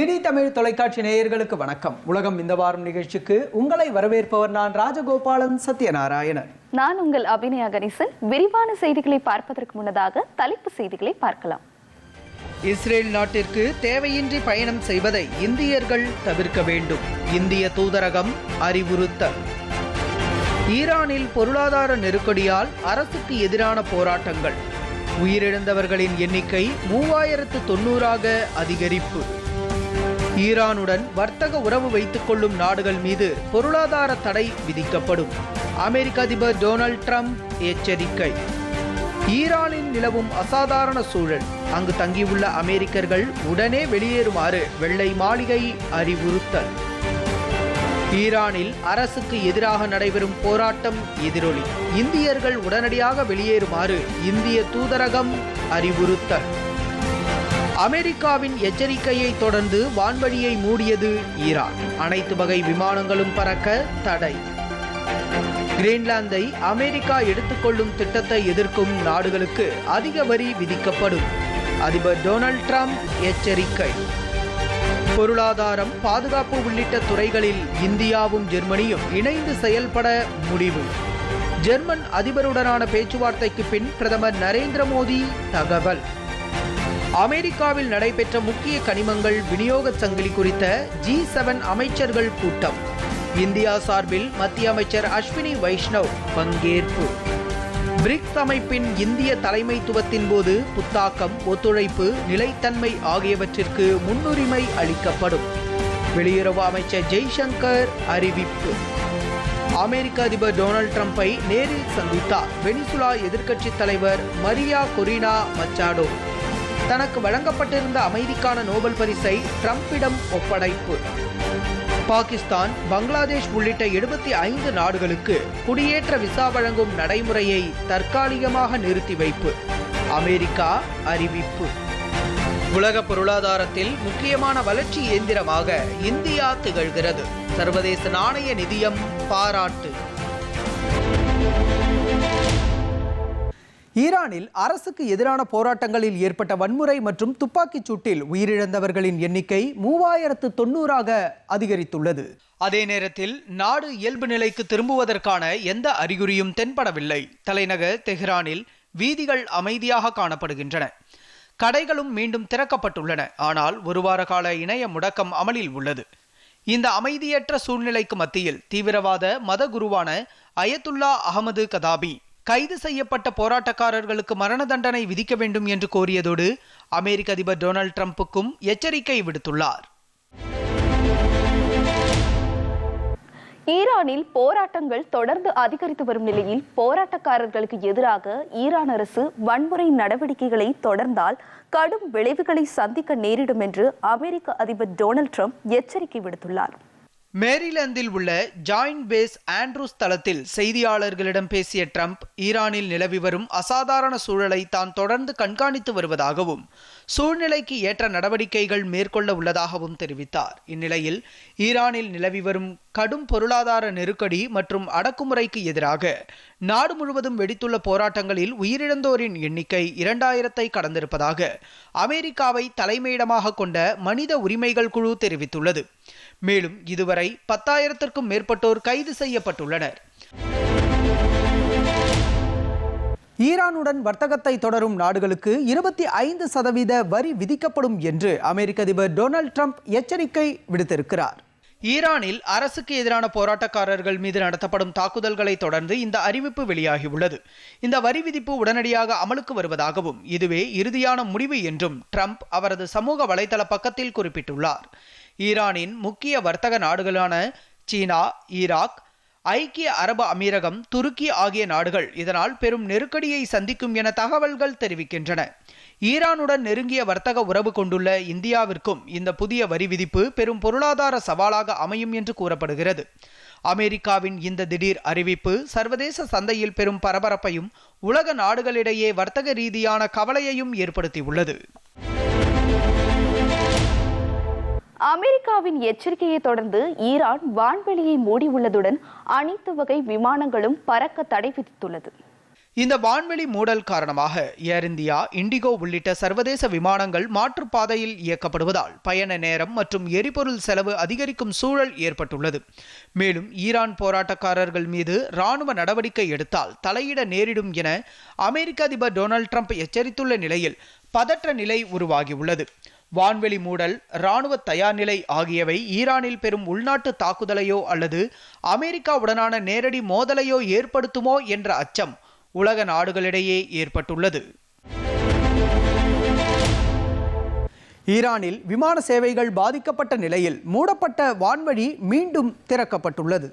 DD Tamil தொலைக்காட்சி நேயர்களுக்கு வணக்கம். உலகம் இந்த வாரம் நிகழ்ச்சிக்கு உங்களை வரவேற்பவர் நான் ராஜகோபாலன் சத்யநாராயணன். நான் உங்கள் அபிநயா கணேசன். விரிவான செய்திகளை பார்ப்பதற்கு முன்னதாக தலைப்பு செய்திகளை பார்க்கலாம். இஸ்ரேல் நாட்டிற்கு தேவையின்றி பயணம் செய்வதை இந்தியர்கள் தவிர்க்க வேண்டும். இந்திய தூதரகம் அறிவுறுத்தல். ஈரானில் பொருளாதார நெருக்கடியால் அரசுக்கு எதிரான போராட்டங்கள். உயிரிழந்தவர்களின் எண்ணிக்கை மூவாயிரத்து தொண்ணூறாக அதிகரிப்பு. ஈரானுடன் வர்த்தக உறவு வைத்துக் கொள்ளும் நாடுகள் மீது பொருளாதார தடை விதிக்கப்படும். அமெரிக்க அதிபர் டொனால்ட் ட்ரம்ப் எச்சரிக்கை. ஈரானில் நிலவும் அசாதாரண சூழல். அங்கு தங்கியுள்ள அமெரிக்கர்கள் உடனே வெளியேறுமாறு வெள்ளை மாளிகை அறிவுறுத்தல். ஈரானில் அரசுக்கு எதிராக நடைபெறும் போராட்டம் எதிரொலி. இந்தியர்கள் உடனடியாக வெளியேறுமாறு இந்திய தூதரகம் அறிவுறுத்தல். அமெரிக்காவின் எச்சரிக்கையை தொடர்ந்து வான்வழியை மூடியது ஈரான். அனைத்து வகை விமானங்களும் பறக்க தடை. கிரீன்லாந்தை அமெரிக்கா எடுத்துக்கொள்ளும் திட்டத்தை எதிர்க்கும் நாடுகளுக்கு அதிக வரி விதிக்கப்படும். அதிபர் டொனால்ட் ட்ரம்ப் எச்சரிக்கை. பொருளாதாரம் பாதுகாப்பு உள்ளிட்ட துறைகளில் இந்தியாவும் ஜெர்மனியும் இணைந்து செயல்பட முடிவு. ஜெர்மன் அதிபருடனான பேச்சுவார்த்தைக்கு பின் பிரதமர் நரேந்திர மோடி தகவல். அமெரிக்காவில் நடைபெற்ற முக்கிய கனிமங்கள் விநியோக சங்கிலி குறித்த ஜி செவன் அமைச்சர்கள் கூட்டம். இந்தியா சார்பில் மத்திய அமைச்சர் அஸ்வினி வைஷ்ணவ் பங்கேற்பு. பிரிக்ஸ் அமைப்பின் இந்திய தலைமைத்துவத்தின் போது புத்தாக்கம் ஒத்துழைப்பு நிலைத்தன்மை ஆகியவற்றிற்கு முன்னுரிமை அளிக்கப்படும். வெளியுறவு அமைச்சர் ஜெய்சங்கர் அறிவிப்பு. அமெரிக்க அதிபர் டொனால்ட் ட்ரம்ப்பை நேரில் சந்தித்தார். வெனிசுலா எதிர்க்கட்சித் தலைவர் மரியா கொரினா மச்சாடோ. தனக்கு வழங்கப்பட்டிருந்த அமைதிக்கான நோபல் பரிசை ட்ரம்பிடம் ஒப்படைப்பு. பாகிஸ்தான் பங்களாதேஷ் உள்ளிட்ட எழுபத்தி ஐந்து நாடுகளுக்கு குடியேற்ற விசா வழங்கும் நடைமுறையை தற்காலிகமாக நிறுத்தி வைப்பு. அமெரிக்கா அறிவிப்பு. உலக பொருளாதாரத்தில் முக்கியமான வளர்ச்சி இயந்திரமாக இந்தியா திகழ்கிறது. சர்வதேச நாணய நிதியம் பாராட்டு. ஈரானில் அரசுக்கு எதிரான போராட்டங்களில் ஏற்பட்ட வன்முறை மற்றும் துப்பாக்கிச் சூட்டில் உயிரிழந்தவர்களின் எண்ணிக்கை மூவாயிரத்து தொண்ணூறாக அதிகரித்துள்ளது. அதே நேரத்தில் நாடு இயல்பு நிலைக்கு திரும்புவதற்கான எந்த அறிகுறியும் தென்படவில்லை. தலைநகர் தெஹ்ரானில் வீதிகள் அமைதியாக காணப்படுகின்றன. கடைகளும் மீண்டும் திறக்கப்பட்டுள்ளன. ஆனால் ஒரு வார கால இணைய முடக்கம் அமலில் உள்ளது. இந்த அமைதியற்ற சூழ்நிலைக்கு மத்தியில் தீவிரவாத மத குருவான அயத்துல்லா அகமது கதாபி கைது செய்யப்பட்ட போராட்டக்காரர்களுக்கு மரண தண்டனை விதிக்க வேண்டும் என்று கோரியதோடு அமெரிக்க அதிபர் டொனால்ட் டிரம்புக்கும் எச்சரிக்கை விடுத்துள்ளார். ஈரானில் போராட்டங்கள் தொடர்ந்து அதிகரித்து வரும் நிலையில் போராட்டக்காரர்களுக்கு எதிராக ஈரான் அரசு வன்முறை நடவடிக்கைகளை தொடர்ந்தால் கடும் விளைவுகளை சந்திக்க நேரிடும் என்று அமெரிக்க அதிபர் டொனால்ட் ட்ரம்ப் எச்சரிக்கை விடுத்துள்ளார். மேரிலாந்தில் உள்ள ஜாயிண்ட் பேஸ் ஆண்ட்ரூஸ் தளத்தில் செய்தியாளர்களிடம் பேசிய ட்ரம்ப் ஈரானில் நிலவி வரும் அசாதாரண சூழலை தான் தொடர்ந்து கண்காணித்து வருவதாகவும் சூழ்நிலைக்கு ஏற்ற நடவடிக்கைகள் மேற்கொள்ள உள்ளதாகவும் தெரிவித்தார். இந்நிலையில் ஈரானில் நிலவி வரும் கடும் பொருளாதார நெருக்கடி மற்றும் அடக்குமுறைக்கு எதிராக நாடு முழுவதும் வெடித்துள்ள போராட்டங்களில் உயிரிழந்தோரின் எண்ணிக்கை இரண்டாயிரத்தை கடந்திருப்பதாக அமெரிக்காவை தலைமையிடமாக கொண்ட மனித உரிமைகள் குழு தெரிவித்துள்ளது. மேலும் இதுவரை பத்தாயிரத்திற்கும் மேற்பட்டோர் கைது செய்யப்பட்டுள்ளனர். ஈரானுடன் வர்த்தகத்தை தொடரும் நாடுகளுக்கு இருபத்தி ஐந்து சதவீத வரி விதிக்கப்படும் என்று அமெரிக்க அதிபர் டொனால்ட் ட்ரம்ப் எச்சரிக்கை விடுத்திருக்கிறார். ஈரானில் அரசுக்கு எதிரான போராட்டக்காரர்கள் மீது நடத்தப்படும் தாக்குதல்களை தொடர்ந்து இந்த அறிவிப்பு வெளியாகியுள்ளது. இந்த வரி விதிப்பு உடனடியாக அமலுக்கு வருவதாகவும் இதுவே இறுதியான முடிவு என்றும் ட்ரம்ப் அவரது சமூக வலைதள பக்கத்தில் குறிப்பிட்டுள்ளார். ஈரானின் முக்கிய வர்த்தக நாடுகளான சீனா ஈராக் ஐக்கிய அரபு அமீரகம் துருக்கி ஆகிய நாடுகள் இதனால் பெரும் நெருக்கடியை சந்திக்கும் என தகவல்கள் தெரிவிக்கின்றன. ஈரானுடன் நெருங்கிய வர்த்தக உறவு கொண்டுள்ள இந்தியாவிற்கும் இந்த புதிய வரி விதிப்பு பெரும் பொருளாதார சவாலாக அமையும் என்று கூறப்படுகிறது. அமெரிக்காவின் இந்த திடீர் அறிவிப்பு சர்வதேச சந்தையில் பெரும் பரபரப்பையும் உலக நாடுகளிடையே வர்த்தக ரீதியான கவலையையும் ஏற்படுத்தியுள்ளது. அமெரிக்காவின் எச்சரிக்கையை தொடர்ந்து ஈரான் வான்வெளியை மூடியுள்ளதுடன் அனைத்து வகை விமானங்களும் பறக்க தடை விதித்துள்ளது. இந்த வான்வெளி மூடல் காரணமாக ஏர் இந்தியா இண்டிகோ உள்ளிட்ட சர்வதேச விமானங்கள் மாற்றுப்பாதையில் இயக்கப்படுவதால் பயண நேரம் மற்றும் எரிபொருள் செலவு அதிகரிக்கும் சூழல் ஏற்பட்டுள்ளது. மேலும் ஈரான் போராட்டக்காரர்கள் மீது ராணுவ நடவடிக்கை எடுத்தால் தலையிட நேரிடும் என அமெரிக்க அதிபர் டொனால்ட் ட்ரம்ப் எச்சரித்துள்ள நிலையில் பதற்ற நிலை உருவாகியுள்ளது. வான்வெளி மூடல் இராணுவ தயார் நிலை ஆகியவை ஈரானில் பெரும் உள்நாட்டு தாக்குதலையோ அல்லது அமெரிக்காவுடனான நேரடி மோதலையோ ஏற்படுத்துமோ என்ற அச்சம் உலக நாடுகளிடையே ஏற்பட்டுள்ளது. ஈரானில் விமான சேவைகள் பாதிக்கப்பட்ட நிலையில் மூடப்பட்ட வான்வழி மீண்டும் திறக்கப்பட்டுள்ளது.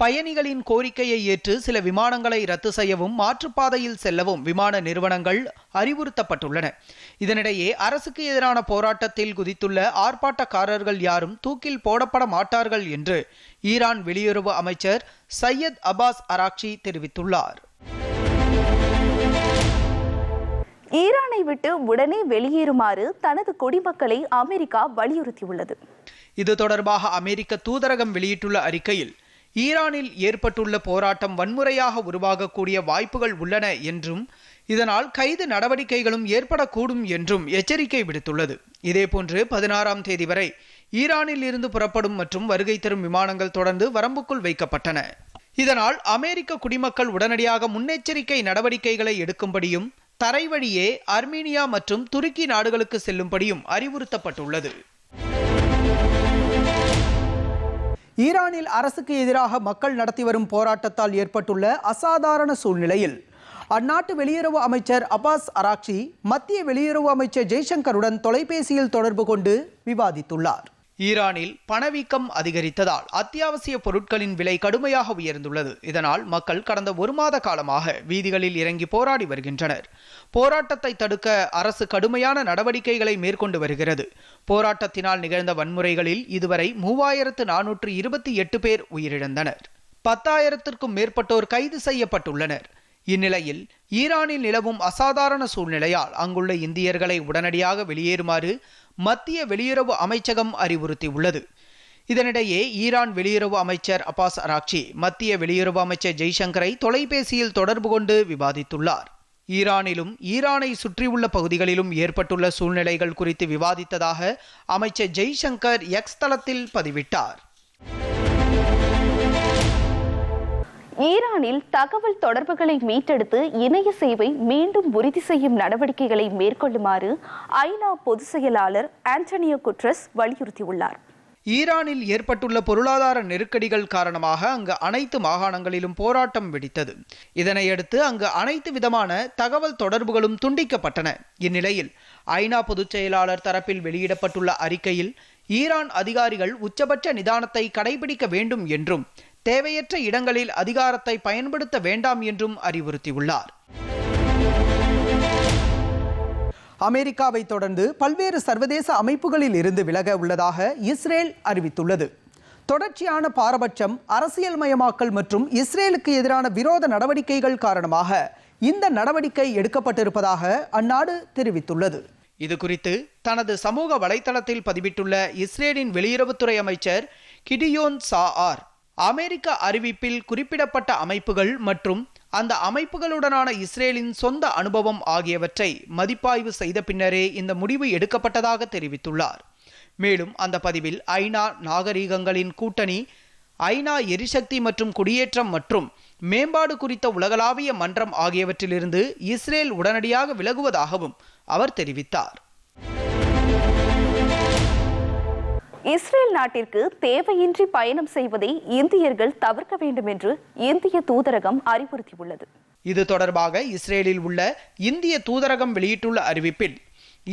பயணிகளின் கோரிக்கையை ஏற்று சில விமானங்களை ரத்து செய்யவும் மாற்றுப்பாதையில் செல்லவும் விமான நிறுவனங்கள் அறிவுறுத்தப்பட்டுள்ளன. இதனிடையே அரசுக்கு எதிரான போராட்டத்தில் குதித்துள்ள ஆர்ப்பாட்டக்காரர்கள் யாரும் தூக்கில் போடப்பட மாட்டார்கள் என்று ஈரான் வெளியுறவு அமைச்சர் சையத் அப்பாஸ் அராக்சி தெரிவித்துள்ளார். ஈரானை விட்டு உடனே வெளியேறுமாறு தனது குடிமக்களை அமெரிக்கா வலியுறுத்தியுள்ளது. இது தொடர்பாக அமெரிக்க தூதரகம் வெளியிட்டுள்ள அறிக்கையில் ஈரானில் ஏற்பட்டுள்ள போராட்டம் வன்முறையாக உருவாகக்கூடிய வாய்ப்புகள் உள்ளன என்றும் இதனால் கைது நடவடிக்கைகளும் ஏற்படக்கூடும் என்றும் எச்சரிக்கை விடுத்துள்ளது. இதேபோன்று பதினாறாம் தேதி வரை ஈரானில் இருந்து புறப்படும் மற்றும் வருகை தரும் விமானங்கள் தொடர்ந்து வரம்புக்குள் வைக்கப்பட்டன. இதனால் அமெரிக்க குடிமக்கள் உடனடியாக முன்னெச்சரிக்கை நடவடிக்கைகளை எடுக்கும்படியும் தரை வழியே அர்மீனியா மற்றும் துருக்கி நாடுகளுக்கு செல்லும்படியும் அறிவுறுத்தப்பட்டுள்ளது. ஈரானில் அரசுக்கு எதிராக மக்கள் நடத்தி வரும் போராட்டத்தால் ஏற்பட்டுள்ள அசாதாரண சூழ்நிலையில் அந்நாட்டு வெளியுறவு அமைச்சர் அப்பாஸ் அராக்ஷி மத்திய வெளியுறவு அமைச்சர் ஜெய்சங்கருடன் தொலைபேசியில் தொடர்பு கொண்டு விவாதித்துள்ளார். ஈரானில் பணவீக்கம் அதிகரித்ததால் அத்தியாவசிய பொருட்களின் விலை கடுமையாக உயர்ந்துள்ளது. இதனால் மக்கள் கடந்த ஒரு மாத காலமாக வீதிகளில் இறங்கி போராடி வருகின்றனர். போராட்டத்தை தடுக்க அரசு கடுமையான நடவடிக்கைகளை மேற்கொண்டு வருகிறது. போராட்டத்தினால் நிகழ்ந்த வன்முறைகளில் இதுவரை மூவாயிரத்து நானூற்று இருபத்தி எட்டு பேர் உயிரிழந்தனர். பத்தாயிரத்திற்கும் மேற்பட்டோர் கைது செய்யப்பட்டுள்ளனர். இந்நிலையில் ஈரானில் நிலவும் அசாதாரண சூழ்நிலையால் அங்குள்ள இந்தியர்களை உடனடியாக வெளியேறுமாறு மத்திய வெளியுறவு அமைச்சகம் அறிவுறுத்தியுள்ளது. இதனிடையே ஈரான் வெளியுறவு அமைச்சர் அப்பாஸ் அராக்சி மத்திய வெளியுறவு அமைச்சர் ஜெய்சங்கரை தொலைபேசியில் தொடர்பு கொண்டு விவாதித்துள்ளார். ஈரானிலும் ஈரானை சுற்றியுள்ள பகுதிகளிலும் ஏற்பட்டுள்ள சூழ்நிலைகள் குறித்து விவாதித்ததாக அமைச்சர் ஜெய்சங்கர் எக்ஸ் தளத்தில் பதிவிட்டார். ஈரானில் தகவல் தொடர்புகளை மீட்டெடுத்து இணைய சேவை மீண்டும் உறுதி செய்யும் நடவடிக்கைகளை மேற்கொள்ளுமாறு ஐநா பொதுச் செயலாளர் ஆண்டனியோ குட்ரஸ் வலியுறுத்தியுள்ளார். ஈரானில் ஏற்பட்டுள்ள பொருளாதார நெருக்கடிகள் காரணமாக அங்கு அனைத்து மாகாணங்களிலும் போராட்டம் வெடித்தது. இதனையடுத்து அங்கு அனைத்து விதமான தகவல் தொடர்புகளும் துண்டிக்கப்பட்டன. இந்நிலையில் ஐநா பொதுச் செயலாளர் தரப்பில் வெளியிடப்பட்டுள்ள அறிக்கையில் ஈரான் அதிகாரிகள் உச்சபட்ச நிதானத்தை கடைபிடிக்க வேண்டும் என்றும் தேவையற்ற இடங்களில் அதிகாரத்தை பயன்படுத்த வேண்டாம் என்றும் அறிவுறுத்தியுள்ளார். அமெரிக்காவை தொடர்ந்து பல்வேறு சர்வதேச அமைப்புகளில் இருந்து விலக உள்ளதாக இஸ்ரேல் அறிவித்துள்ளது. தொடர்ச்சியான பாரபட்சம் அரசியல்மயமாக்கல் மற்றும் இஸ்ரேலுக்கு எதிரான விரோத நடவடிக்கைகள் காரணமாக இந்த நடவடிக்கை எடுக்கப்பட்டிருப்பதாக அந்நாடு தெரிவித்துள்ளது. இது குறித்து தனது சமூக வலைதளத்தில் பதிவிட்டுள்ள இஸ்ரேலின் வெளியுறவுத்துறை அமைச்சர் கிடியோன் சா ஆர் அமெரிக்க அறிவிப்பில் குறிப்பிடப்பட்ட அமைப்புகள் மற்றும் அந்த அமைப்புகளுடனான இஸ்ரேலின் சொந்த அனுபவம் ஆகியவற்றை மதிப்பாய்வு செய்த பின்னரே இந்த முடிவு எடுக்கப்பட்டதாக தெரிவித்துள்ளார். மேலும் அந்த பதிவில் ஐநா நாகரீகங்களின் கூட்டணி ஐநா எரிசக்தி மற்றும் குடியேற்றம் மற்றும் மேம்பாடு குறித்த உலகளாவிய மன்றம் ஆகியவற்றிலிருந்து இஸ்ரேல் உடனடியாக விலகுவதாகவும் அவர் தெரிவித்தார். இஸ்ரேல் நாட்டிற்கு தேவையின்றி பயணம் செய்வதை இந்தியர்கள் தவிர்க்க வேண்டும் என்று இந்திய தூதரகம் அறிவுறுத்தியுள்ளது. இது தொடர்பாக இஸ்ரேலில் உள்ள இந்திய தூதரகம் வெளியிட்டுள்ள அறிவிப்பில்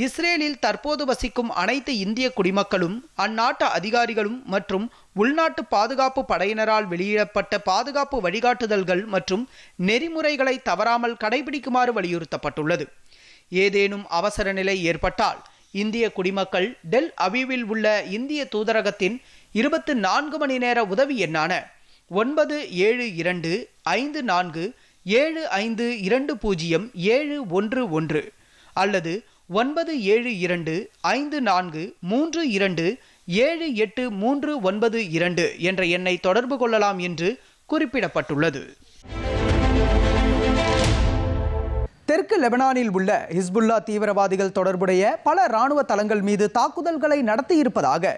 இஸ்ரேலில் தற்போது வசிக்கும் அனைத்து இந்திய குடிமக்களும் அந்நாட்டு அதிகாரிகளும் மற்றும் உள்நாட்டு பாதுகாப்பு படையினரால் வெளியிடப்பட்ட பாதுகாப்பு வழிகாட்டுதல்கள் மற்றும் நெறிமுறைகளை தவறாமல் கடைபிடிக்குமாறு வலியுறுத்தப்பட்டுள்ளது. ஏதேனும் அவசர நிலை ஏற்பட்டால் இந்திய குடிமக்கள் டெல் அவிவில் உள்ள இந்திய தூதரகத்தின் இருபத்து நான்கு மணி நேர உதவி எண்ணான ஒன்பது ஏழு இரண்டு ஐந்து நான்கு ஏழு ஐந்து இரண்டு பூஜ்ஜியம் ஏழு ஒன்று ஒன்று அல்லது ஒன்பது ஏழு இரண்டு ஐந்து நான்கு மூன்று இரண்டு ஏழு எட்டு மூன்று ஒன்பது இரண்டு என்ற எண்ணை தொடர்பு கொள்ளலாம் என்று குறிப்பிடப்பட்டுள்ளது. தெற்கு லெபனானில் உள்ள ஹிஸ்புல்லா தீவிரவாதிகள் தொடர்புடைய பல இராணுவ தளங்கள் மீது தாக்குதல்களை நடத்தியிருப்பதாக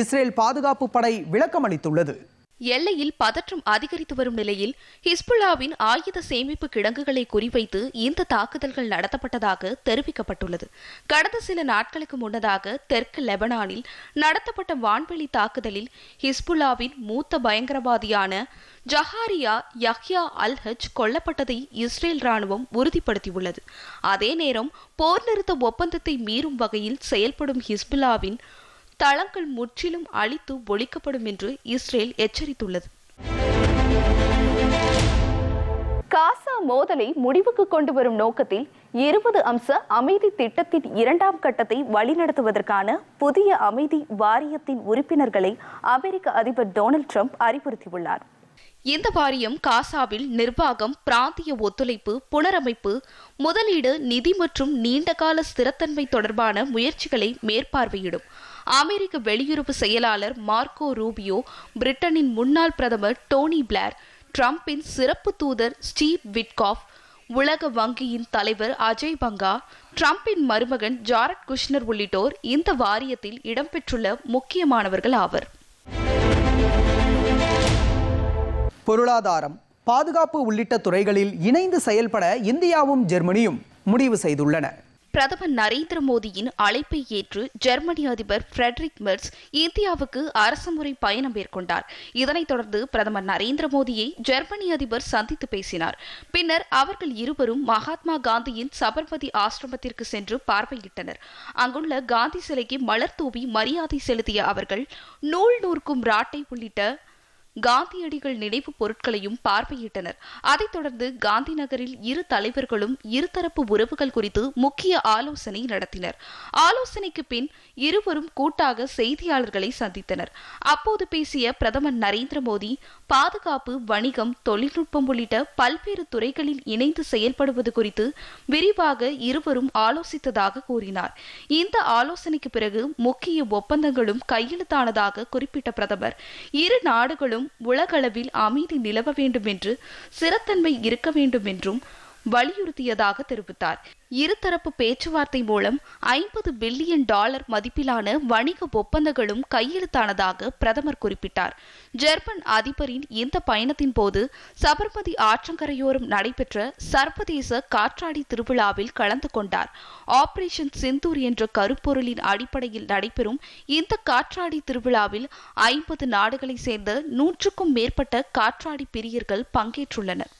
இஸ்ரேல் பாதுகாப்பு படை விளக்கமளித்துள்ளது. எல்லையில் பதற்றம் அதிகரித்து வரும் நிலையில் ஹிஸ்புல்லாவின் ஆயுத சேமிப்பு கிடங்குகளை குறிவைத்து இந்த தாக்குதல்கள் நடத்தப்பட்டதாக தெரிவிக்கப்பட்டுள்ளது. கடந்த சில நாட்களுக்கு முன்னதாக தெற்கு லெபனானில் நடத்தப்பட்ட வான்வெளி தாக்குதலில் ஹிஸ்புல்லாவின் மூத்த பயங்கரவாதியான ஜஹாரியா யஹ்யா அல் ஹஜ் கொல்லப்பட்டதை இஸ்ரேல் ராணுவம் உறுதிப்படுத்தியுள்ளது. அதே நேரம் போர் நிறுத்த ஒப்பந்தத்தை மீறும் வகையில் செயல்படும் ஹிஸ்புல்லாவின் தளங்கள் முற்றிலும் அழித்து ஒழிக்கப்படும் என்று இஸ்ரேல் எச்சரித்துள்ளது. காசா மோதலை முடிவுக்கு கொண்டு வரும் நோக்கத்தில் இருபது அம்ச அமைதி திட்டத்தின் இரண்டாம் கட்டத்தை வழிநடத்துவதற்கான புதிய அமைதி வாரியத்தின் உறுப்பினர்களை அமெரிக்க அதிபர் டொனால்ட் ட்ரம்ப் அறிவுறுத்தியுள்ளார். இந்த வாரியம் காசாவில் நிர்வாகம் பிராந்திய ஒத்துழைப்பு புனரமைப்பு முதலீடு நிதி மற்றும் நீண்டகால ஸ்திரத்தன்மை தொடர்பான முயற்சிகளை மேற்பார்வையிடும். அமெரிக்க வெளியுறவு செயலாளர் மார்க்கோ ரூபியோ பிரிட்டனின் முன்னாள் பிரதமர் டோனி பிளேர் ட்ரம்பின் சிறப்பு தூதர் ஸ்டீவ் விட்காஃப் உலக வங்கியின் தலைவர் அஜய் பங்கா ட்ரம்பின் மருமகன் ஜாரட் குஷ்னர் உள்ளிட்டோர் இந்த வாரியத்தில் இடம்பெற்றுள்ள முக்கியமானவர்கள் ஆவர். பொருளாதாரம் பாதுகாப்பு உள்ளிட்ட துறைகளில் இணைந்து செயல்பட இந்தியாவும் ஜெர்மனியும் முடிவு செய்துள்ளன. பிரதமர் நரேந்திர மோடியின் அழைப்பை ஏற்று ஜெர்மனி அதிபர் ஃபிரெட்ரிக் மெர்ஸ் இந்தியாவுக்கு அரசுமுறை பயணம் மேற்கொண்டார். இதனைத் தொடர்ந்து பிரதமர் நரேந்திர மோடியை ஜெர்மனி அதிபர் சந்தித்து பேசினார். பின்னர் அவர்கள் இருவரும் மகாத்மா காந்தியின் சபர்மதி ஆசிரமத்திற்கு சென்று பார்வையிட்டனர். அங்குள்ள காந்தி சிலைக்கு மலர் தூவி மரியாதை செலுத்திய அவர்கள் நூல் நூற்கும் ராட்டை உள்ளிட்ட காந்தியடிகள் நினைவு பொருட்களையும் பார்வையிட்டனர். அதைத் தொடர்ந்து காந்தி நகரில் இரு தலைவர்களும் இருதரப்பு உறவுகள் குறித்து முக்கிய ஆலோசனை நடத்தினர். ஆலோசனைக்கு பின் இருவரும் கூட்டாக செய்தியாளர்களை சந்தித்தனர். அப்போது பேசிய பிரதமர் நரேந்திர மோடி பாதுகாப்பு வணிகம் தொழில்நுட்பம் உள்ளிட்ட பல்வேறு துறைகளில் இணைந்து செயல்படுவது குறித்து விரிவாக இருவரும் ஆலோசித்ததாக கூறினார். இந்த ஆலோசனைக்கு பிறகு முக்கிய ஒப்பந்தங்களும் கையெழுத்தானதாக குறிப்பிட்ட பிரதமர் இரு நாடுகளும் உலகளவில் அமைதி நிலவ வேண்டும் என்று சிறத்தன்மை இருக்க வேண்டும் என்றும் வலியுறுத்தியதாக தெரிவித்தார். இருதரப்பு பேச்சுவார்த்தை மூலம் ஐம்பது பில்லியன் டாலர் மதிப்பிலான வணிக ஒப்பந்தங்களும் கையெழுத்தானதாக பிரதமர் குறிப்பிட்டார். ஜெர்மன் அதிபரின் இந்த பயணத்தின் போது சபர்மதி ஆற்றங்கரையோரம் நடைபெற்ற சர்வதேச காற்றாடி திருவிழாவில் கலந்து கொண்டார். ஆபரேஷன் சிந்தூர் என்ற கருப்பொருளின் அடிப்படையில் நடைபெறும் இந்த காற்றாடி திருவிழாவில் ஐம்பது நாடுகளை சேர்ந்த நூற்றுக்கும் மேற்பட்ட காற்றாடி பிரியர்கள் பங்கேற்றுள்ளனர்.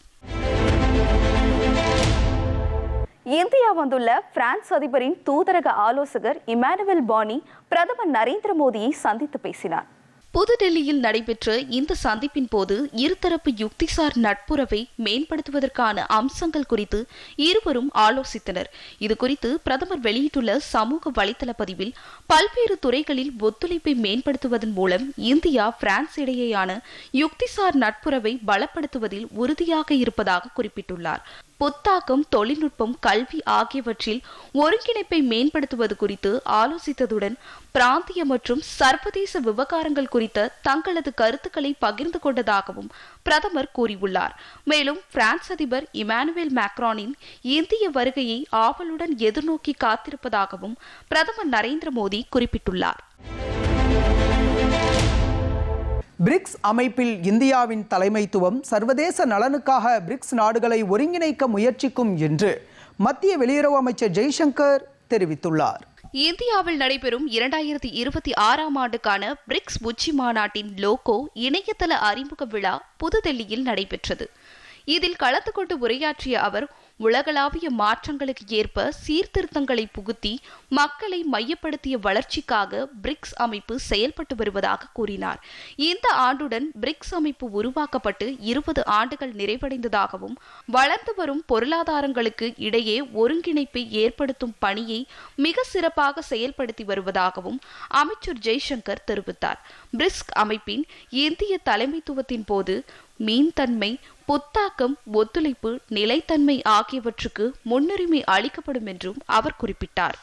இந்தியா வந்துள்ள பிரான்ஸ் அதிபரின் தூதரக ஆலோசகர் இமானுவேல் பானி பிரதமர் நரேந்திர மோடியை சந்தித்து பேசினார். புதுடெல்லியில் நடைபெற்ற இந்த சந்திப்பின் போது இருதரப்பு யுக்திசார் நட்புறவை மேம்படுத்துவதற்கான அம்சங்கள் குறித்து இருவரும் ஆலோசித்தனர். இதுகுறித்து பிரதமர் வெளியிட்டுள்ள சமூக வலைதள பதிவில் பல்வேறு துறைகளில் ஒத்துழைப்பை மேம்படுத்துவதன் மூலம் இந்தியா பிரான்ஸ் இடையேயான யுக்திசார் நட்புறவை பலப்படுத்துவதில் உறுதியாக இருப்பதாக குறிப்பிட்டுள்ளார். புத்தாக்கம் தொழில்நுட்பம் கல்வி ஆகியவற்றில் ஒருங்கிணைப்பை மேம்படுத்துவது குறித்து ஆலோசித்ததுடன் பிராந்திய மற்றும் சர்வதேச விவகாரங்கள் குறித்த தங்களது கருத்துக்களை பகிர்ந்து கொண்டதாகவும் பிரதமர் கூறியுள்ளார். மேலும் பிரான்ஸ் அதிபர் இமானுவேல் மேக்ரானின் இந்திய வருகையை ஆவலுடன் எதிர்நோக்கி காத்திருப்பதாகவும் பிரதமர் நரேந்திர மோடி குறிப்பிட்டுள்ளார். பிரிக்ஸ் அமைப்பில் இந்தியாவின் தலைமைத்துவம் சர்வதேச நலனுக்காக பிரிக்ஸ் நாடுகளை ஒருங்கிணைக்க முயற்சிக்கும் என்று மத்திய வெளியுறவு அமைச்சர் ஜெய்சங்கர் தெரிவித்துள்ளார். இந்தியாவில் நடைபெறும் இரண்டாயிரத்தி இருபத்தி ஆறாம் ஆண்டுக்கான பிரிக்ஸ் உச்சி மாநாட்டின் லோகோ இணையதள அறிமுக விழா புதுதில்லியில் நடைபெற்றது. இதில் கலந்து கொண்டு உரையாற்றிய அவர் உலகளாவிய மாற்றங்களுக்கு ஏற்ப சீர்திருத்தங்களை புகுத்தி மக்களை மையப்படுத்திய வளர்ச்சிக்காக பிரிக்ஸ் அமைப்பு செயல்பட்டு வருவதாக கூறினார். இந்த ஆண்டுடன் பிரிக்ஸ் அமைப்பு உருவாக்கப்பட்டு இருபது ஆண்டுகள் நிறைவடைந்ததாகவும் வளர்ந்து வரும் பொருளாதாரங்களுக்கு இடையே ஒருங்கிணைப்பை ஏற்படுத்தும் பணியை மிக சிறப்பாக செயல்படுத்தி வருவதாகவும் அமைச்சர் ஜெய்சங்கர் தெரிவித்தார். பிரிக்ஸ் அமைப்பின் இந்திய தலைமைத்துவத்தின் போது மீன்தன்மை புத்தாக்கம் ஒத்துழைப்பு நிலைத்தன்மை ஆகியவற்றுக்கு முன்னுரிமை அளிக்கப்படும் என்றும் அவர் குறிப்பிட்டார்.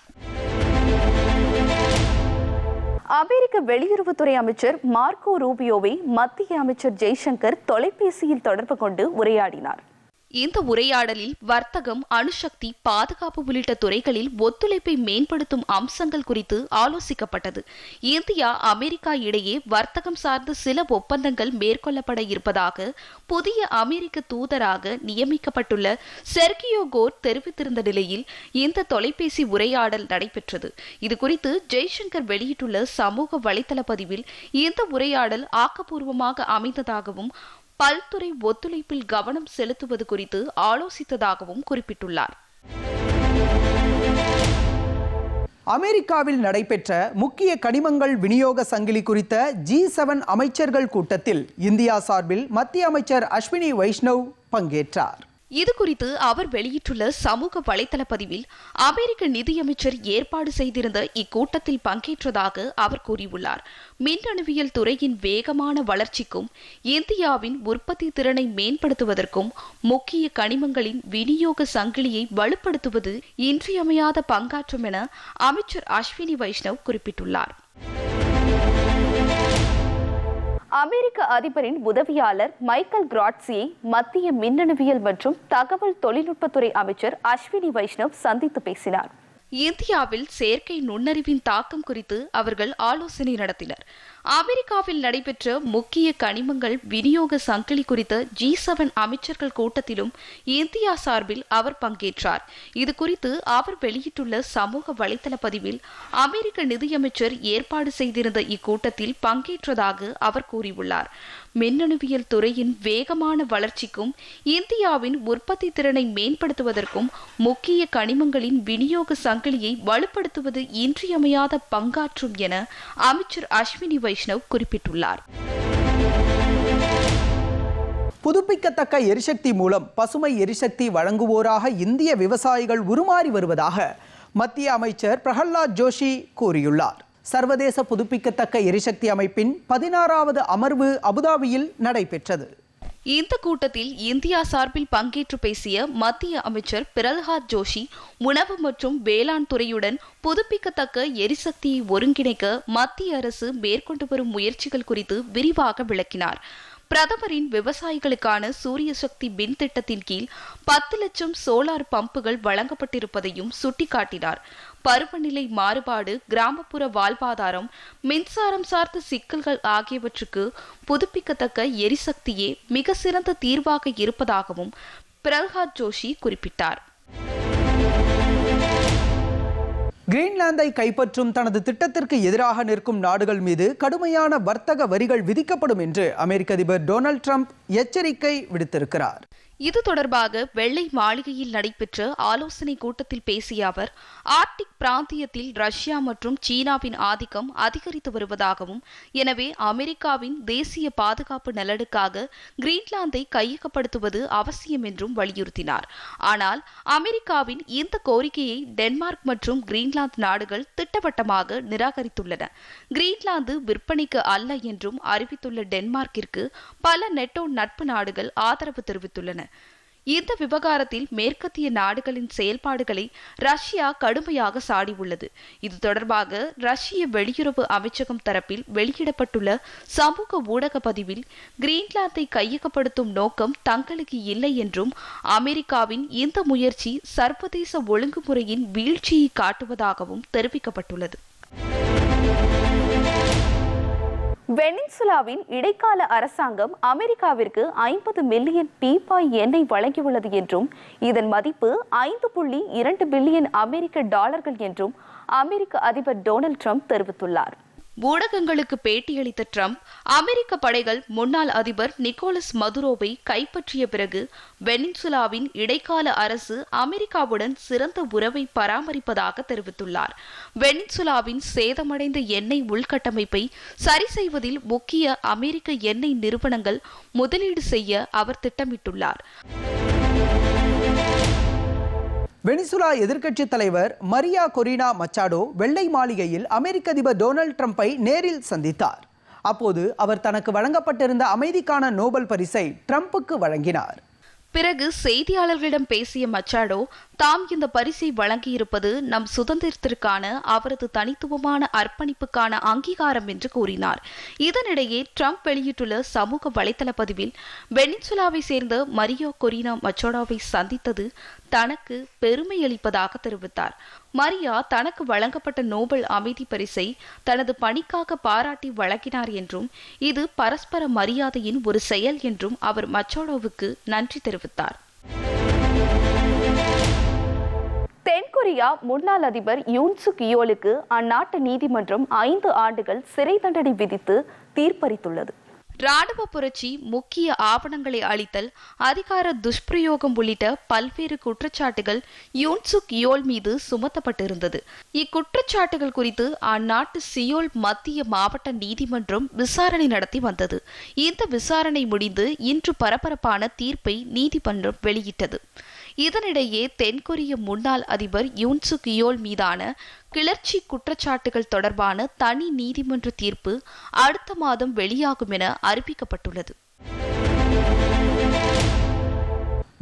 அமெரிக்க வெளியுறவுத்துறை அமைச்சர் மார்க்கோ ரூபியோவை மத்திய அமைச்சர் ஜெய்சங்கர் தொலைபேசியில் தொடர்பு கொண்டு உரையாடினார். இந்த உரையாடலில் வர்த்தகம் அணுசக்தி பாதுகாப்பு உள்ளிட்ட துறைகளில் ஒத்துழைப்பை மேம்படுத்தும் அம்சங்கள் குறித்து ஆலோசிக்கப்பட்டது. இந்தியா அமெரிக்கா இடையே வர்த்தகம் சார்ந்த சில ஒப்பந்தங்கள் மேற்கொள்ளப்பட இருப்பதாக புதிய அமெரிக்க தூதராக நியமிக்கப்பட்டுள்ள செர்கியோ கோர் தெரிவித்திருந்த நிலையில் இந்த தொலைபேசி உரையாடல் நடைபெற்றது. இதுகுறித்து ஜெய்சங்கர் வெளியிட்டுள்ள சமூக வலைதள பதிவில் இந்த உரையாடல் ஆக்கப்பூர்வமாக அமைந்ததாகவும் பல்துறை ஒத்துழைப்பில் கவனம் செலுத்துவது குறித்து ஆலோசித்ததாகவும் குறிப்பிட்டுள்ளார். அமெரிக்காவில் நடைபெற்ற முக்கிய கனிமங்கள் விநியோக சங்கிலி குறித்த ஜி செவன் அமைச்சர்கள் கூட்டத்தில் இந்தியா சார்பில் மத்திய அமைச்சர் அஸ்வினி வைஷ்ணவ் பங்கேற்றார். இது குறித்து அவர் வெளியிட்டுள்ள சமூக வலைதள பதிவில் அமெரிக்க நிதியமைச்சர் ஏற்பாடு செய்திருந்த இக்கூட்டத்தில் பங்கேற்றதாக அவர் கூறியுள்ளார். மின்னணுவியல் துறையின் வேகமான வளர்ச்சிக்கும் இந்தியாவின் உற்பத்தி திறனை மேம்படுத்துவதற்கும் முக்கிய கனிமங்களின் விநியோக சங்கிலியை வலுப்படுத்துவது இன்றியமையாத பங்காற்றும் என அமைச்சர் அஸ்வினி வைஷ்ணவ் குறிப்பிட்டுள்ளார். அமெரிக்க அதிபரின் உதவியாளர் மைக்கேல் கிராட்சியை மத்திய மின்னணுவியல் மற்றும் தகவல் தொழில்நுட்பத்துறை அமைச்சர் அஸ்வினி வைஷ்ணவ் சந்தித்து பேசினார். இந்தியாவில் செயற்கை நுண்ணறிவின் தாக்கம் குறித்து அவர்கள் ஆலோசனை நடத்தினர். அமெரிக்காவில் நடைபெற்ற முக்கிய கனிமங்கள் விநியோக சங்கிலி குறித்த ஜி செவன் அமைச்சர்கள் கூட்டத்திலும் இந்தியா சார்பில் அவர் பங்கேற்றார். இது குறித்து அவர் வெளியிட்டுள்ள சமூக வலைதள பதிவில் அமெரிக்க நிதியமைச்சர் ஏற்பாடு செய்திருந்த இக்கூட்டத்தில் பங்கேற்றதாக அவர் கூறியுள்ளார். மின்னணுவியல் துறையின் வேகமான வளர்ச்சிக்கும் இந்தியாவின் உற்பத்தி திறனை மேம்படுத்துவதற்கும் முக்கிய கனிமங்களின் விநியோக சங்கிலியை வலுப்படுத்துவது இன்றியமையாத பங்காற்றும் என அமைச்சர் அஸ்வினி வைஷ்ணவ் குறிப்பிட்டுள்ளார். புதுப்பிக்கத்தக்க எரிசக்தி மூலம் பசுமை எரிசக்தி வழங்குவோராக இந்திய விவசாயிகள் உருமாறி வருவதாக மத்திய அமைச்சர் பிரகலாத் ஜோஷி கூறியுள்ளார். சர்வதேச புதுப்பிக்கத்தக்க எரிசக்தி அமைப்பின் பதினாறாவது அமர்வு அபுதாபியில் நடைபெற்றது. இந்த கூட்டத்தில் இந்தியா சார்பில் பங்கேற்று பேசிய மத்திய அமைச்சர் பிரல்ஹாத் ஜோஷி உணவு மற்றும் வேளாண் துறையுடன் புதுப்பிக்கத்தக்க எரிசக்தியை ஒருங்கிணைக்க மத்திய அரசு மேற்கொண்டு வரும் முயற்சிகள் குறித்து விரிவாக விளக்கினார். பிரதமரின் விவசாயிகளுக்கான சூரிய சக்தி மின் திட்டத்தின் கீழ் பத்து லட்சம் சோலார் பம்புகள் வழங்கப்பட்டிருப்பதையும் சுட்டிக்காட்டினார். பருவநிலை மாறுபாடு கிராமப்புற வாழ்வாதாரம் மின்சாரம் சார்ந்த சிக்கல்கள் ஆகியவற்றுக்கு புதுப்பிக்கத்தக்க எரிசக்தியே மிக சிறந்த தீர்வாக இருப்பதாகவும் பிரல்ஹாத் ஜோஷி குறிப்பிட்டார். கிரீன்லாந்தை கைப்பற்றும் தனது திட்டத்திற்கு எதிராக நிற்கும் நாடுகள் மீது கடுமையான வர்த்தக வரிகள் விதிக்கப்படும் என்று அமெரிக்க அதிபர் டொனால்ட் ட்ரம்ப் எச்சரிக்கை விடுத்திருக்கிறார். இது தொடர்பாக வெள்ளை மாளிகையில் நடைபெற்ற ஆலோசனை கூட்டத்தில் பேசிய அவர் ஆர்டிக் பிராந்தியத்தில் ரஷ்யா மற்றும் சீனாவின் ஆதிக்கம் அதிகரித்து வருவதாகவும் எனவே அமெரிக்காவின் தேசிய பாதுகாப்பு நலனுக்காக கிரீன்லாந்தை கையகப்படுத்துவது அவசியம் என்றும் வலியுறுத்தினார். ஆனால் அமெரிக்காவின் இந்த கோரிக்கையை டென்மார்க் மற்றும் கிரீன்லாந்து நாடுகள் திட்டவட்டமாக நிராகரித்துள்ளன. கிரீன்லாந்து விற்பனைக்கு அல்ல என்றும் அறிவித்துள்ள டென்மார்க்கிற்கு பல நெட்டோ நட்பு நாடுகள் ஆதரவு தெரிவித்துள்ளன. இந்த விவகாரத்தில் மேற்கத்திய நாடுகளின் செயல்பாடுகளை ரஷ்யா கடுமையாக சாடியுள்ளது. இது தொடர்பாக ரஷ்ய வெளியுறவு அமைச்சகம் தரப்பில் வெளியிடப்பட்டுள்ள சமூக ஊடக பதிவில் கிரீன்லாந்தை கையகப்படுத்தும் நோக்கம் தங்களுக்கு இல்லை என்றும் அமெரிக்காவின் இந்த முயற்சி சர்வதேச ஒழுங்குமுறையின் வீழ்ச்சியை காட்டுவதாகவும் தெரிவிக்கப்பட்டுள்ளது. வெனிசுலாவின் இடைக்கால அரசாங்கம் அமெரிக்காவிற்கு ஐம்பது மில்லியன் பீப்பாய் எண்ணெய் வழங்கியுள்ளது என்றும் இதன் மதிப்பு ஐந்து புள்ளி இரண்டு பில்லியன் அமெரிக்க டாலர்கள் என்றும் அமெரிக்க அதிபர் டொனால்ட் ட்ரம்ப் தெரிவித்துள்ளார். ஊடகங்களுக்கு பேட்டியளித்த ட்ரம்ப் அமெரிக்க படைகள் முன்னாள் அதிபர் நிக்கோலஸ் மதுரோவை கைப்பற்றிய பிறகு வெனிசுலாவின் இடைக்கால அரசு அமெரிக்காவுடன் சிறந்த உறவை பராமரிப்பதாக தெரிவித்துள்ளார். வெனிசுலாவின் சேதமடைந்த எண்ணெய் உள்கட்டமைப்பை சரி செய்வதில் முக்கிய அமெரிக்க எண்ணெய் நிறுவனங்கள் முதலீடு செய்ய அவர் திட்டமிட்டுள்ளார். வெனிசுலா எதிர்க்கட்சி தலைவர் மரியா கொரினா மச்சாடோ வெள்ளை மாளிகையில் அமெரிக்க அதிபர் டொனால்ட் ட்ரம்பை நேரில் சந்தித்தார். அப்போது அவர் தனக்கு வழங்கப்பட்டிருந்த அமைதிக்கான நோபல் பரிசை ட்ரம்புக்கு வழங்கினார். பிறகு செய்தியாளர்களிடம் பேசிய மச்சாடோ தாம் இந்த பரிசை வழங்கியிருப்பது நம் சுதந்திரத்திற்கான அவரது தனித்துவமான அர்ப்பணிப்புக்கான அங்கீகாரம் என்று கூறினார். இதனிடையே ட்ரம்ப் வெளியிட்டுள்ள சமூக வலைதள பதிவில் வெனிசுலாவை சேர்ந்த மரியோ கொரினா மச்சோடாவை சந்தித்தது தனக்கு பெருமையளிப்பதாக தெரிவித்தார். மரியா தனக்கு வழங்கப்பட்ட நோபல் அமைதி பரிசை தனது பணிக்காக பாராட்டி வழங்கினார் என்றும் இது பரஸ்பர மரியாதையின் ஒரு செயல் என்றும் அவர் மச்சோடோவுக்கு நன்றி தெரிவித்தார். தென்கொரியா முன்னாள் அதிபர் யூன்சுக் இயோலுக்கு அந்நாட்டு நீதிமன்றம் ஐந்து ஆண்டுகள் சிறை தண்டனை விதித்து தீர்ப்பளித்துள்ளது. ராணுவ புரட்சி முக்கிய ஆவணங்களை அளித்தல் அதிகார துஷ்பிரயோகம் உள்ளிட்ட பல்வேறு குற்றச்சாட்டுகள் யூன்சுக் யோல் மீது சுமத்தப்பட்டிருந்தது. இக்குற்றச்சாட்டுகள் குறித்து அந்நாட்டு சியோல் மத்திய மாவட்ட நீதிமன்றம் விசாரணை நடத்தி வந்தது. இந்த விசாரணை முடிந்து இன்று பரபரப்பான தீர்ப்பை நீதிமன்றம் வெளியிட்டது. இதனிடையே தென்கொரிய முன்னாள் அதிபர் யூன்சு கியோல் மீதான கிளர்ச்சி குற்றச்சாட்டுகள் தொடர்பான தனி நீதிமன்ற தீர்ப்பு அடுத்த மாதம் வெளியாகும் என அறிவிக்கப்பட்டுள்ளது.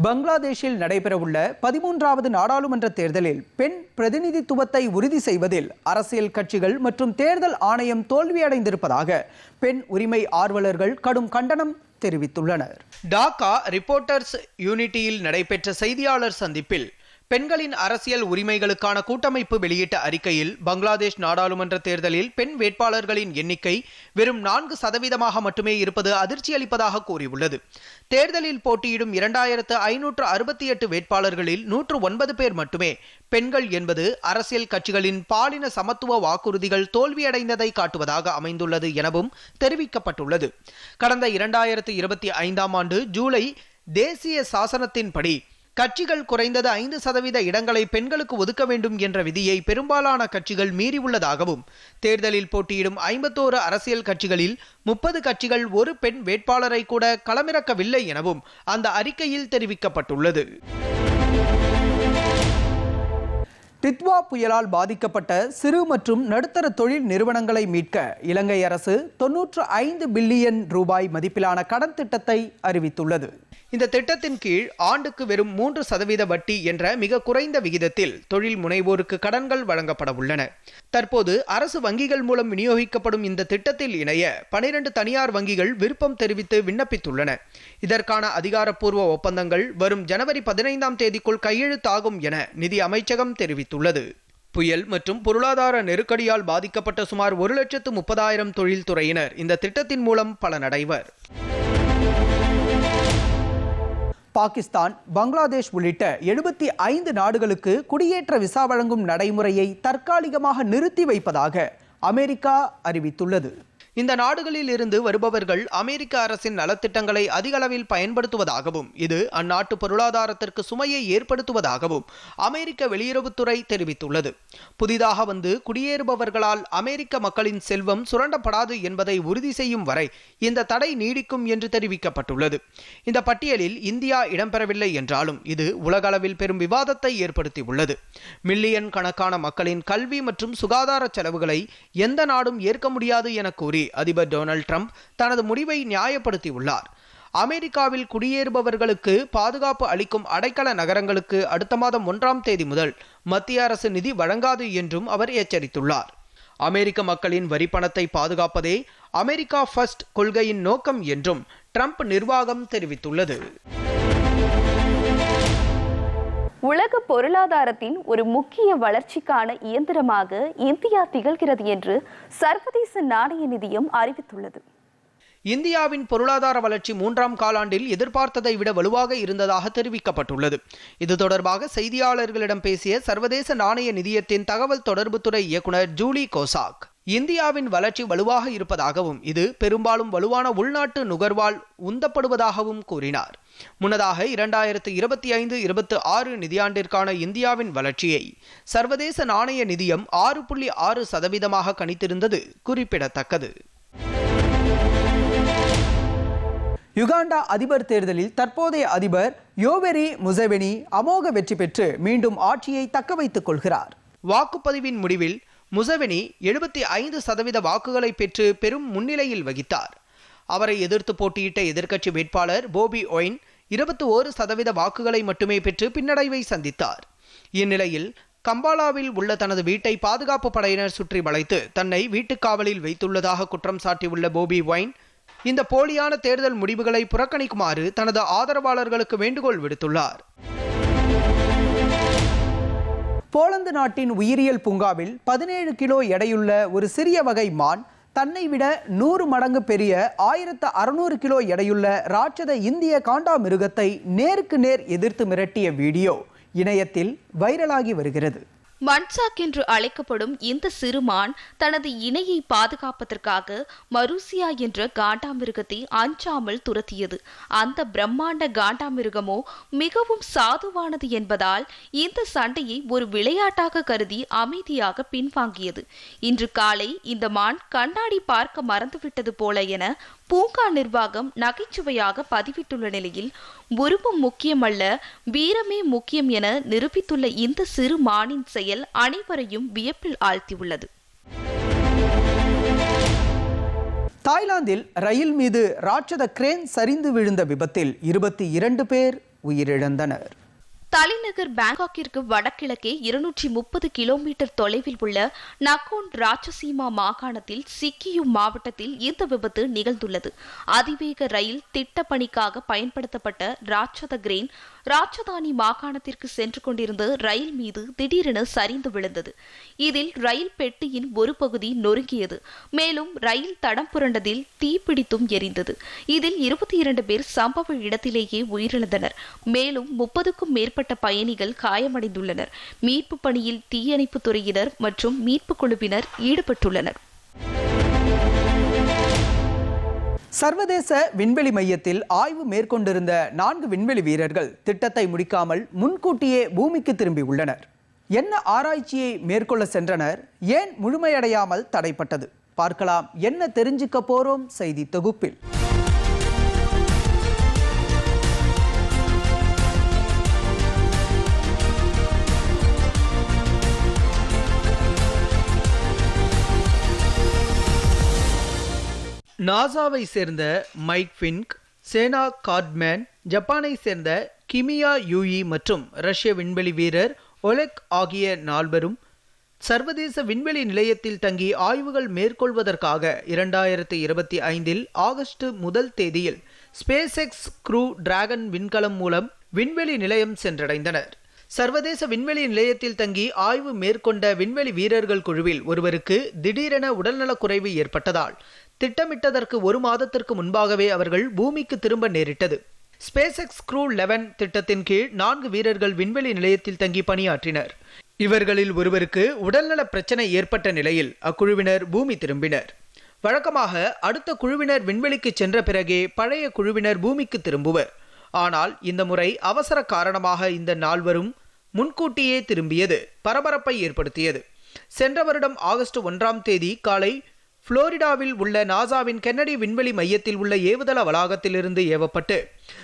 பங்களாதேஷில் நடைபெறவுள்ள பதிமூன்றாவது நாடாளுமன்ற தேர்தலில் பெண் பிரதிநிதித்துவத்தை உறுதி செய்வதில் அரசியல் கட்சிகள் மற்றும் தேர்தல் ஆணையம் தோல்வியடைந்திருப்பதாக பெண் உரிமை ஆர்வலர்கள் கடும் கண்டனம் தெரிவித்துள்ளனர். டாக்கா ரிப்போர்ட்டர்ஸ் யூனிட்டியில் நடைபெற்ற செய்தியாளர் சந்திப்பில் பெண்களின் அரசியல் உரிமைகளுக்கான கூட்டமைப்பு வெளியிட்ட அறிக்கையில் பங்களாதேஷ் நாடாளுமன்ற தேர்தலில் பெண் வேட்பாளர்களின் எண்ணிக்கை வெறும் நான்கு சதவீதமாக மட்டுமே இருப்பது அதிர்ச்சியளிப்பதாக கூறியுள்ளது. தேர்தலில் போட்டியிடும் இரண்டாயிரத்து ஐநூற்று அறுபத்தி எட்டு வேட்பாளர்களில் நூற்று ஒன்பது பேர் மட்டுமே பெண்கள் என்பது அரசியல் கட்சிகளின் பாலின சமத்துவ வாக்குறுதிகள் தோல்வியடைந்ததை காட்டுவதாக அமைந்துள்ளது எனவும் தெரிவிக்கப்பட்டுள்ளது. கடந்த இரண்டாயிரத்து இருபத்தி ஐந்தாம் ஆண்டு ஜூலை தேசிய சாசனத்தின்படி கட்சிகள் குறைந்தது ஐந்து சதவீத இடங்களை பெண்களுக்கு ஒதுக்க வேண்டும் என்ற விதியை பெரும்பாலான கட்சிகள் மீறியுள்ளதாகவும் தேர்தலில் போட்டியிடும் ஐம்பத்தோரு அரசியல் கட்சிகளில் முப்பது கட்சிகள் ஒரு பெண் வேட்பாளரை கூட களமிறக்கவில்லை எனவும் அந்த அறிக்கையில் தெரிவிக்கப்பட்டுள்ளது. டித்வா புயலால் பாதிக்கப்பட்ட சிறு மற்றும் நடுத்தர தொழில் நிறுவனங்களை மீட்க இலங்கை அரசு தொன்னூற்று ஐந்து பில்லியன் ரூபாய் மதிப்பிலான கடன் திட்டத்தை அறிவித்துள்ளது. இந்த திட்டத்தின் கீழ் ஆண்டுக்கு வெறும் மூன்று சதவீத வட்டி என்ற மிக குறைந்த விகிதத்தில் தொழில் முனைவோருக்கு கடன்கள் வழங்கப்பட உள்ளன. தற்போது அரசு வங்கிகள் மூலம் விநியோகிக்கப்படும் இந்த திட்டத்தில் இணைய பனிரெண்டு தனியார் வங்கிகள் விருப்பம் தெரிவித்து விண்ணப்பித்துள்ளன. இதற்கான அதிகாரப்பூர்வ ஒப்பந்தங்கள் வரும் ஜனவரி பதினைந்தாம் தேதிக்குள் கையெழுத்தாகும் என நிதி அமைச்சகம் தெரிவித்துள்ளது. புயல் மற்றும் பொருளாதார நெருக்கடியால் பாதிக்கப்பட்ட சுமார் ஒரு லட்சத்து முப்பதாயிரம் தொழில்துறையினர் இந்த திட்டத்தின் மூலம் பலனடைவர். பாகிஸ்தான் பங்களாதேஷ் உள்ளிட்ட எழுபத்தி ஐந்து நாடுகளுக்கு குடியேற்ற விசா வழங்கும் நடைமுறையை தற்காலிகமாக நிறுத்தி வைப்பதாக அமெரிக்கா அறிவித்துள்ளது. இந்த நாடுகளில் இருந்து வருபவர்கள் அமெரிக்க அரசின் நலத்திட்டங்களை அதிக அளவில் பயன்படுத்துவதாகவும் இது அந்நாட்டு பொருளாதாரத்திற்கு சுமையை ஏற்படுத்துவதாகவும் அமெரிக்க வெளியுறவுத்துறை தெரிவித்துள்ளது. புதிதாக வந்து குடியேறுபவர்களால் அமெரிக்க மக்களின் செல்வம் சுரண்டப்படாது என்பதை உறுதி செய்யும் வரை இந்த தடை நீடிக்கும் என்று தெரிவிக்கப்பட்டுள்ளது. இந்த பட்டியலில் இந்தியா இடம்பெறவில்லை என்றாலும் இது உலகளவில் பெரும் விவாதத்தை ஏற்படுத்தியுள்ளது. மில்லியன் கணக்கான மக்களின் கல்வி மற்றும் சுகாதார செலவுகளை எந்த நாடும் ஏற்க முடியாது என கூறி அதிபர் டொனால்ட் ட்ரம்ப் தனது முடிவை நியாயப்படுத்தியுள்ளார். அமெரிக்காவில் குடியேறுபவர்களுக்கு பாதுகாப்பு அளிக்கும் அடைக்கல நகரங்களுக்கு அடுத்த மாதம் ஒன்றாம் தேதி முதல் மத்திய அரசு நிதி வழங்காது என்றும் அவர் எச்சரித்துள்ளார். அமெரிக்க மக்களின் வரிப்பணத்தை பாதுகாப்பதே அமெரிக்கா ஃபர்ஸ்ட் கொள்கையின் நோக்கம் என்றும் ட்ரம்ப் நிர்வாகம் தெரிவித்துள்ளது. உலக பொருளாதாரத்தின் ஒரு முக்கிய வளர்ச்சிக்கான இயந்திரமாக இந்தியா திகழ்கிறது என்று சர்வதேச நாணய நிதியம் அறிவித்துள்ளது. இந்தியாவின் பொருளாதார வளர்ச்சி மூன்றாம் காலாண்டில் எதிர்பார்த்ததை விட வலுவாக இருந்ததாக தெரிவிக்கப்பட்டுள்ளது. இது தொடர்பாக செய்தியாளர்களிடம் பேசிய சர்வதேச நாணய நிதியத்தின் தகவல் தொடர்புத்துறை இயக்குனர் ஜூலி கோசாக். இந்தியாவின் வளர்ச்சி வலுவாக இருப்பதாகவும் இது பெரும்பாலும் வலுவான உள்நாட்டு நுகர்வால் உந்தப்படுவதாகவும் கூறினார். முன்னதாக இரண்டாயிரத்து இருபத்தி ஐந்து இருபத்தி ஆறு நிதியாண்டிற்கான இந்தியாவின் வளர்ச்சியை சர்வதேச நாணய நிதியம் ஆறு புள்ளி ஆறு சதவீதமாக கணித்திருந்தது குறிப்பிடத்தக்கது. யுகாண்டா அதிபர் தேர்தலில் தற்போதைய அதிபர் யோவெரி முசெவெனி அமோக வெற்றி பெற்று மீண்டும் ஆட்சியை தக்க வைத்துக் கொள்கிறார். வாக்குப்பதிவின் முடிவில் முசவெனி எழுபத்தி ஐந்து சதவீத வாக்குகளை பெற்று பெரும் முன்னிலையில் வகித்தார். அவரை எதிர்த்து போட்டியிட்ட எதிர்க்கட்சி வேட்பாளர் போபி ஒயின் இருபத்தி ஓரு சதவீத வாக்குகளை மட்டுமே பெற்று பின்னடைவை சந்தித்தார். இந்நிலையில் கம்பாலாவில் உள்ள தனது வீட்டை பாதுகாப்பு படையினர் சுற்றி வளைத்து தன்னை வீட்டுக் காவலில் வைத்துள்ளதாக குற்றம் சாட்டியுள்ள போபி ஒயின் இந்த போலியான தேர்தல் முடிவுகளை புறக்கணிக்குமாறு தனது ஆதரவாளர்களுக்கு வேண்டுகோள் விடுத்துள்ளார். போலந்து நாட்டின் உயிரியல் பூங்காவில் பதினேழு கிலோ எடையுள்ள ஒரு சிறிய வகை மான் தன்னை விட நூறு மடங்கு பெரிய ஆயிரத்து அறுநூறு கிலோ எடையுள்ள ராட்சத இந்திய காண்டாமிருகத்தை நேருக்கு நேர் எதிர்த்து மிரட்டிய வீடியோ இணையத்தில் வைரலாகி வருகிறது. மன்சாக் என்று அழைக்கப்படும் இந்த சிறுமான் தனது இணையை பாதுகாப்பதற்காக மருசியா என்ற காண்டாமிருகத்தை அஞ்சாமல் துரத்தியது. அந்த பிரம்மாண்ட காண்டாமிருகமோ மிகவும் சாதுவானது என்பதால் இந்த சண்டையை ஒரு விளையாட்டாக கருதி அமைதியாக பின்வாங்கியது. இன்று காலை இந்த மான் கண்ணாடி பார்க்க மறந்துவிட்டது போல என பூங்கா நிர்வாகம் நகைச்சுவையாக பதிவிட்டுள்ள நிலையில் உருவம் முக்கியமல்ல வீரமே முக்கியம் என நிரூபித்துள்ள இந்த சிறு மானின் செயல் அனைவரையும் வியப்பில் ஆழ்த்தியுள்ளது. தாய்லாந்தில் ரயில் மீது ராட்சத கிரேன் சரிந்து விழுந்த விபத்தில் இருபத்தி இரண்டு பேர் உயிரிழந்தனர். தலைநகர் பேங்காக்கிற்கு வடகிழக்கே இருநூற்றி முப்பது கிலோமீட்டர் தொலைவில் உள்ள நக்கோன் ராட்சசீமா மாகாணத்தில் சிக்கியும் மாவட்டத்தில் இந்த விபத்து நிகழ்ந்துள்ளது. அதிவேக ரயில் திட்டப்பணிக்காக பயன்படுத்தப்பட்ட ராட்சத கிரேன் ராட்சதானி மாகாணத்திற்கு சென்று கொண்டிருந்த ரயில் மீது திடீரென சரிந்து விழுந்தது. இதில் ரயில் பெட்டியின் ஒரு பகுதி நொறுங்கியது. மேலும் ரயில் தடம் புரண்டதில் தீப்பிடித்தும் எரிந்தது. இதில் இருபத்தி இரண்டு பேர் சம்பவ இடத்திலேயே உயிரிழந்தனர். மேலும் முப்பதுக்கும் மேற்பட்ட பயணிகள் காயமடைந்துள்ளனர். மீட்பு பணியில் தீயணைப்பு துறையினர் மற்றும் மீட்பு குழுவினர் ஈடுபட்டுள்ளனர். சர்வதேச விண்வெளி மையத்தில் ஆய்வு மேற்கொண்டிருந்த நான்கு விண்வெளி வீரர்கள் திட்டத்தை முடிக்காமல் முன்கூட்டியே பூமிக்கு திரும்பி உள்ளனர். என்ன ஆராய்ச்சியை மேற்கொள்ள சென்றனர்? ஏன் முழுமையடையாமல் தடைப்பட்டது? பார்க்கலாம் என்ன தெரிஞ்சுக்க போறோம் செய்தி தொகுப்பில். நாசாவை சேர்ந்த மைக் ஃபின்க் சேனா கார்ட்மேன் ஜப்பானை சேர்ந்த கிமியா யூயி மற்றும் ரஷ்ய விண்வெளி வீரர் ஒலெக் ஆகிய நால்வரும் சர்வதேச விண்வெளி நிலையத்தில் தங்கி ஆய்வுகள் மேற்கொள்வதற்காக இரண்டாயிரத்தி இருபத்தி ஐந்தில் ஆகஸ்ட் முதல் தேதியில் ஸ்பேஸ் எக்ஸ் க்ரூ டிராகன் விண்கலம் மூலம் விண்வெளி நிலையம் சென்றடைந்தனர். சர்வதேச விண்வெளி நிலையத்தில் தங்கி ஆய்வு மேற்கொண்ட விண்வெளி வீரர்கள் குழுவில் ஒருவருக்கு திடீரென உடல்நலக்குறைவு ஏற்பட்டதால் திட்டமிட்டதற்கு ஒரு மாதத்திற்கு முன்பாகவே அவர்கள் பூமிக்கு திரும்ப நேரிட்டது. ஸ்பேஸ் எக்ஸ் க்ரூ லெவன் திட்டத்தின் கீழ் நான்கு வீரர்கள் விண்வெளி நிலையத்தில் தங்கி பணியாற்றினர். இவர்களில் ஒருவருக்கு உடல்நல பிரச்சனை ஏற்பட்ட நிலையில் அக்குழுவினர் பூமி திரும்பினர். வழக்கமாக அடுத்த குழுவினர் விண்வெளிக்கு சென்ற பிறகே பழைய குழுவினர் பூமிக்கு திரும்புவர். ஆனால் இந்த முறை அவசர காரணமாக இந்த நால்வரும் முன்கூட்டியே திரும்பியது பரபரப்பை ஏற்படுத்தியது. சென்ற வருடம் ஆகஸ்ட் ஒன்றாம் தேதி காலை புளோரிடாவில் உள்ள நாசாவின் கென்னடி விண்வெளி மையத்தில் உள்ள ஏவுதள வளாகத்திலிருந்து ஏவப்பட்டு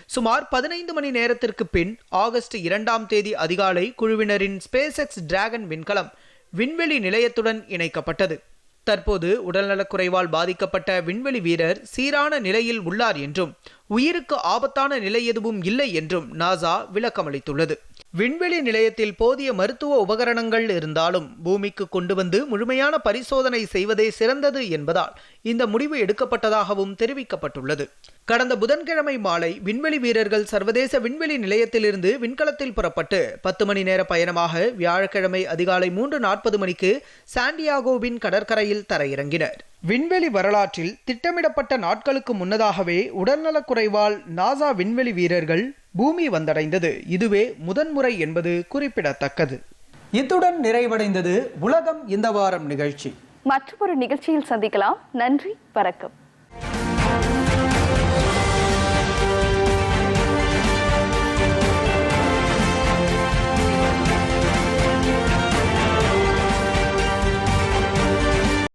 சுமார் பதினைந்து மணி நேரத்திற்கு பின் ஆகஸ்ட் இரண்டாம் தேதி அதிகாலை குழுவினரின் ஸ்பேஸ் எக்ஸ் டிராகன் விண்கலம் விண்வெளி நிலையத்துடன் இணைக்கப்பட்டது. தற்போது உடல்நலக்குறைவால் பாதிக்கப்பட்ட விண்வெளி வீரர் சீரான நிலையில் உள்ளார் என்றும் உயிருக்கு ஆபத்தான நிலை எதுவும் இல்லை என்றும் நாசா விளக்கமளித்துள்ளது. விண்வெளி நிலையத்தில் போதிய மருத்துவ உபகரணங்கள் இருந்தாலும் பூமிக்கு கொண்டு வந்து முழுமையான பரிசோதனை செய்வதே சிறந்தது என்பதால் இந்த முடிவு எடுக்கப்பட்டதாகவும் தெரிவிக்கப்பட்டுள்ளது. கடந்த புதன்கிழமை மாலை விண்வெளி வீரர்கள் சர்வதேச விண்வெளி நிலையத்திலிருந்து விண்கலத்தில் புறப்பட்டு பத்து மணி நேர பயணமாக வியாழக்கிழமை அதிகாலை மூன்று நாற்பது மணிக்கு சாண்டியாகோவின் கடற்கரையில் தரையிறங்கினர். விண்வெளி வரலாற்றில் திட்டமிடப்பட்ட நாட்களுக்கு முன்னதாகவே உடல்நலக்குறைவால் நாசா விண்வெளி வீரர்கள் பூமி வந்தடைந்தது. இதுவே முதன்முறை என்பது குறிப்பிடத்தக்கது. இத்துடன் நிறைவடைந்தது உலகம் இந்த வாரம் நிகழ்ச்சி. மற்றொரு நிகழ்ச்சியில் சந்திக்கலாம். நன்றி வணக்கம்.